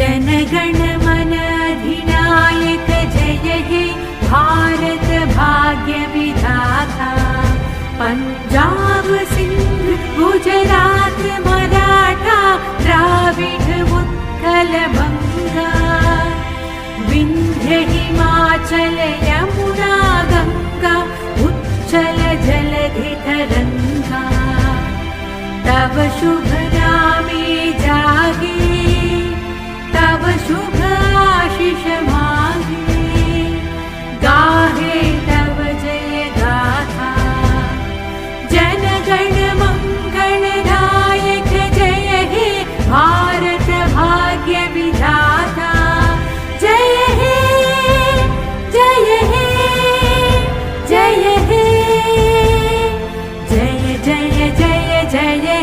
जनगणमन अधिनायक जय हे भारत भाग्यविधाता। पञ्जाब सिन्ध गुजरात मराठा द्राविड उत्कल बङ्गा विन्ध्य हिमाचल यमुना गङ्गा उच्चल जलधि तरङ्गा तव शुभ jai jai jai jai